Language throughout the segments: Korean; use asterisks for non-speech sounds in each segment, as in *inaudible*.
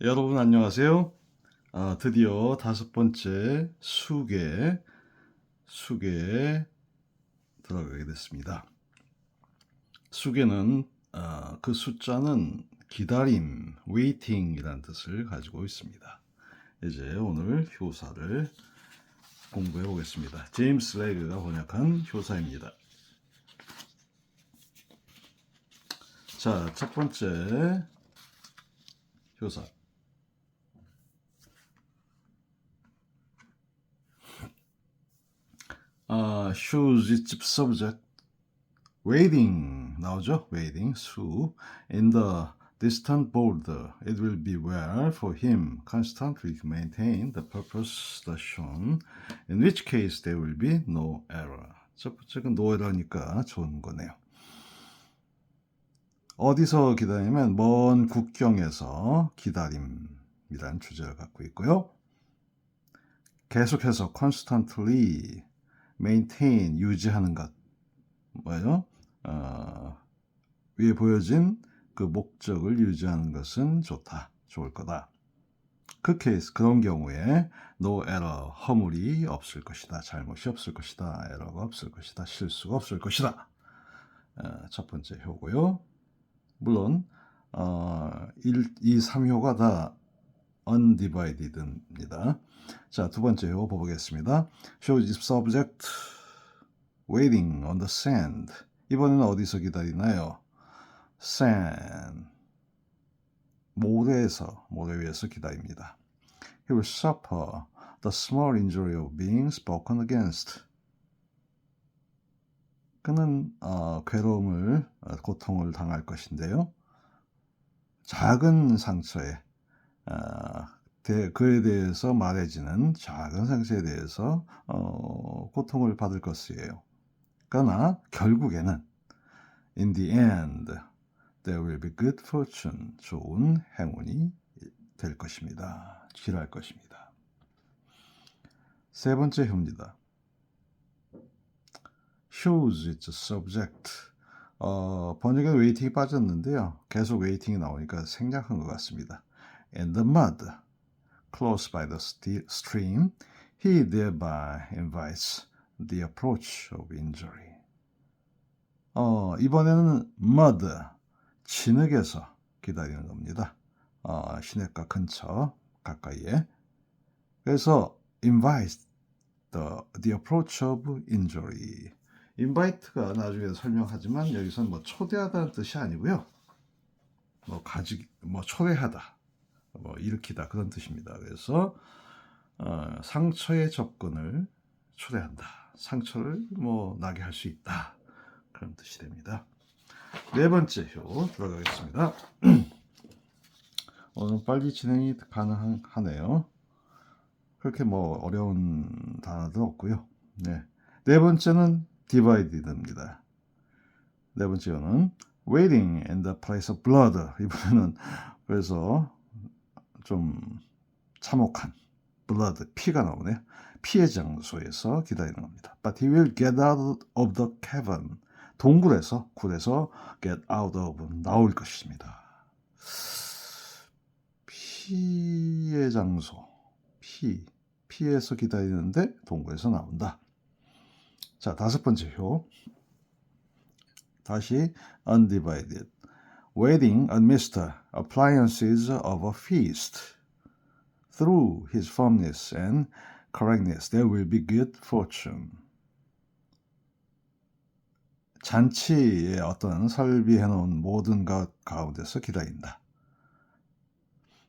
여러분 안녕하세요. 아, 드디어 다섯 번째 수계 수계에 들어가게 됐습니다. 수계는 아, 그 숫자는 기다림, waiting이라는 뜻을 가지고 있습니다. 이제 오늘 효사를 공부해 보겠습니다. 제임스 레그가 번역한 효사입니다. 자, 첫 번째 효사. 아, shows its subject waiting 나오죠? waiting su in the distant border it will be where for him constantly to maintain the purpose thus shown in which case there will be no error 첫 번째가 no error니까 좋은 거네요 어디서 기다리면 먼 국경에서 기다림이라는 주제를 갖고 있고요 계속해서 constantly maintain 유지하는 것 뭐예요? 어, 위에 보여진 그 목적을 유지하는 것은 좋다, 좋을 거다. 그 케이스 그런 경우에 no error 허물이 없을 것이다, 잘못이 없을 것이다, 에러가 없을 것이다, 실수가 없을 것이다. 어, 첫 번째 효고요. 물론 어, 1, 2, 3효가 다 undivided입니다. 자, 두 번째 요 보겠습니다. Shows its subject waiting on the sand. 이번에는 어디서 기다리나요? sand. 모래에서, 모래 위에서 기다립니다. He will suffer the small injury of being spoken against. 그는 어, 괴로움을, 어, 고통을 당할 것인데요. 작은 상처에 어, 대, 그에 대해서 말해지는 작은 상처에 대해서 어, 고통을 받을 것이에요. 그러나 결국에는 in the end there will be good fortune 좋은 행운이 될 것입니다. 길할 것입니다. 세 번째 효입니다. shows its subject 어, 번역에 웨이팅이 빠졌는데요. 계속 웨이팅이 나오니까 생략한 것 같습니다. In the mud close by the stream, he thereby invites the approach of injury. 어, 이번에는 mud, 진흙에서 기다리는 겁니다. 어, 시냇가 근처 가까이에. 그래서 invite the, the approach of injury. invite가 나중에 설명하지만 여기서는 뭐 초대하다는 뜻이 아니고요. 뭐 가지, 뭐 초대하다. 뭐 일으키다 그런 뜻입니다. 그래서 어, 상처의 접근을 초래한다. 상처를 뭐 나게 할 수 있다. 그런 뜻이 됩니다. 네 번째 효 들어가겠습니다. *clears throat* 오늘 빨리 진행이 가능하네요. 그렇게 뭐 어려운 단어도 없고요. 네. 네 번째는 divided입니다. 네 번째는 waiting in the place of blood. 이번에는 그래서 좀 참혹한 blood 피가 나오네요. 피의 장소에서 기다리는 겁니다. But he will get out of the cavern. 동굴에서 굴에서 get out of 나올 것입니다. 피의 장소 피 피에서 기다리는데 동굴에서 나온다. 자 다섯 번째 효 다시 undivided waiting amidst appliances of a feast. Through his firmness and correctness, there will be good fortune. 잔치에 어떤 설비해 놓은 모든 것 가운데서 기다린다.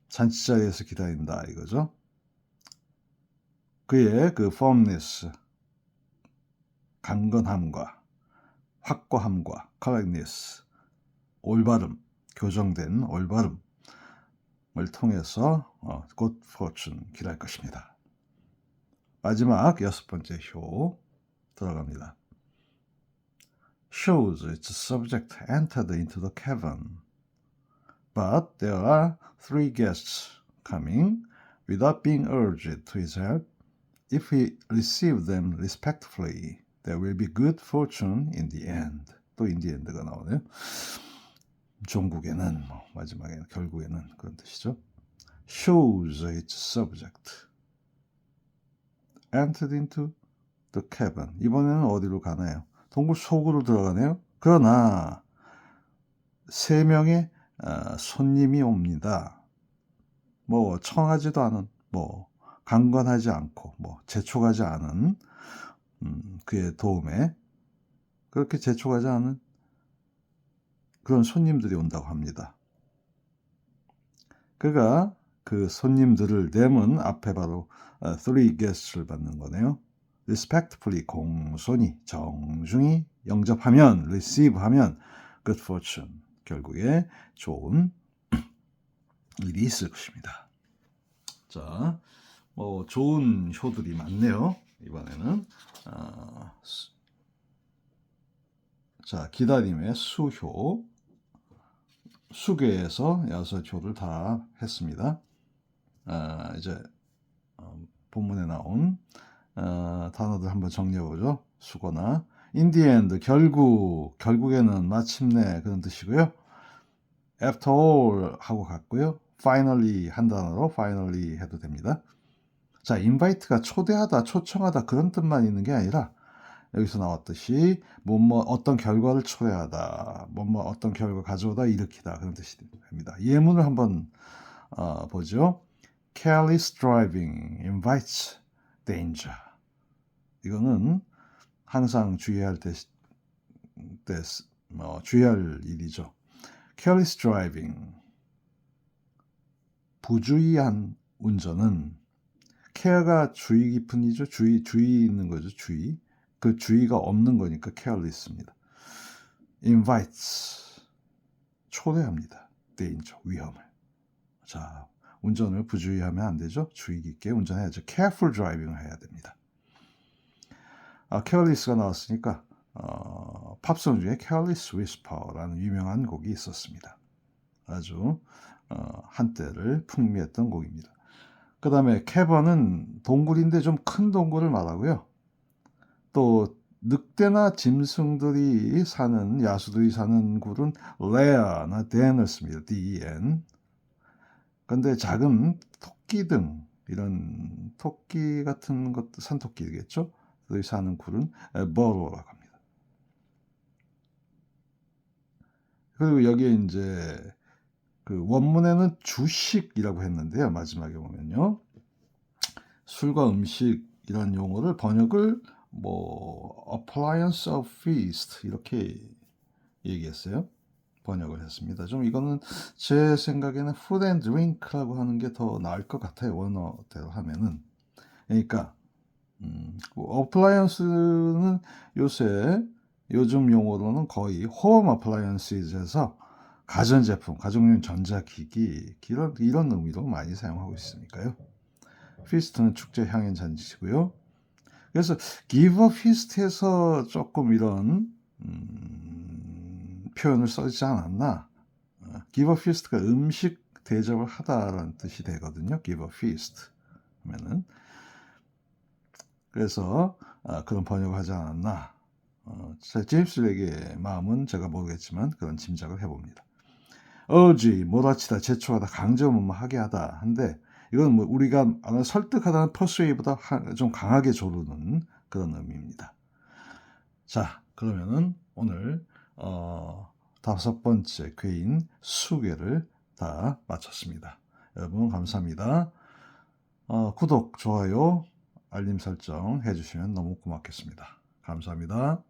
잔치 자리에서 기다린다 이거죠. 그의 그 firmness, 강건함과 확고함과 correctness, 올바름, 교정된 올바름을 통해서 어, good fortune 길할 것입니다. 마지막 여섯 번째 효 들어갑니다. Shows its subject entered into the cavern, but there are three guests coming without being urged to his help. If he receive them respectfully, there will be good fortune in the end. 또 in the end가 나오네요. 종국에는 뭐 마지막에는 결국에는 그런 뜻이죠. shows its subject. entered into the cabin. 이번에는 어디로 가나요? 동굴 속으로 들어가네요. 그러나 세 명의 어, 손님이 옵니다. 뭐 청하지도 않은, 뭐 강권하지 않고, 뭐 재촉하지 않은 음, 그의 도움에 그렇게 재촉하지 않은 그런 손님들이 온다고 합니다. 그가 그 손님들을 내문 앞에 바로 어, three guests를 받는 거네요. respectfully 공손히 정중히 영접하면 receive하면 good fortune 결국에 좋은 *clears throat* 일이 있을 것입니다. 자, 뭐 좋은 효들이 많네요. 이번에는 아, 수- 자 기다림의 수효 수계에서 여섯 효를 다 했습니다. 아, 이제 어, 본문에 나온 어, 단어들 한번 정리해 보죠. 수거나 in the end 결국 결국에는 마침내 그런 뜻이고요. after all 하고 갔고요. finally 한 단어로 finally 해도 됩니다. 자, invite가 초대하다, 초청하다 그런 뜻만 있는 게 아니라 여기서 나왔듯이 뭐뭐 어떤 결과를 초래하다, 뭐뭐 어떤 결과 가져오다, 일으키다 그런 뜻이 됩니다. 예문을 한번 어, 보죠. Careless driving invites danger. 이거는 항상 주의할 때, 때 어, 주의할 일이죠. Careless driving 부주의한 운전은 케어가 주의 깊은 이죠. 주의 주의 있는 거죠. 주의. 그 주의가 없는 거니까 careless입니다. invites 초대합니다. danger 위험을. 자, 운전을 부주의하면 안 되죠. 주의 깊게 운전해야죠. careful driving을 해야 됩니다. 아, careless가 나왔으니까 어, 팝송 중에 careless whisper라는 유명한 곡이 있었습니다. 아주 어, 한때를 풍미했던 곡입니다. 그 다음에 캐번은 동굴인데 좀 큰 동굴을 말하고요. 또 늑대나 짐승들이 사는 야수들이 사는 굴은 레아나 덴을 씁니다. D-E-N. 근데 작은 토끼 등 이런 토끼 같은 것 산토끼겠죠? 들이 사는 굴은 버로라고 합니다. 그리고 여기에 이제 그 원문에는 주식이라고 했는데요. 마지막에 보면요. 술과 음식이라는 용어를 번역을 뭐 appliance of feast 이렇게 얘기했어요. 번역을 했습니다. 좀 이거는 제 생각에는 food and drink라고 하는 게 더 나을 것 같아요. 원어대로 하면은. 그러니까 음, appliance는 요새 요즘 용어로는 거의 home appliances에서 가전제품, 가정용 전자기기 이런 이런 의미로 많이 사용하고 있으니까요. 피스트는 축제 향연 잔치고요. 그래서 a feast에서 조금 이런 음, 표현을 써지 않았나? a feast가 음식 대접을 하다라는 뜻이 되거든요. a feast 하면은 그래서 아, 그런 번역을 하지 않았나? 어, 제임스 렉의 마음은 제가 모르겠지만 그런 짐작을 해봅니다. 어지, 몰아치다, 제초하다, 강제하게 하다 한데 이건 뭐 우리가 설득하다는 퍼스웨이보다 좀 강하게 조르는 그런 의미입니다. 자, 그러면은 오늘 어, 다섯 번째 괴인 수괴를 다 마쳤습니다. 여러분 감사합니다. 어, 구독, 좋아요, 알림 설정 해주시면 너무 고맙겠습니다. 감사합니다.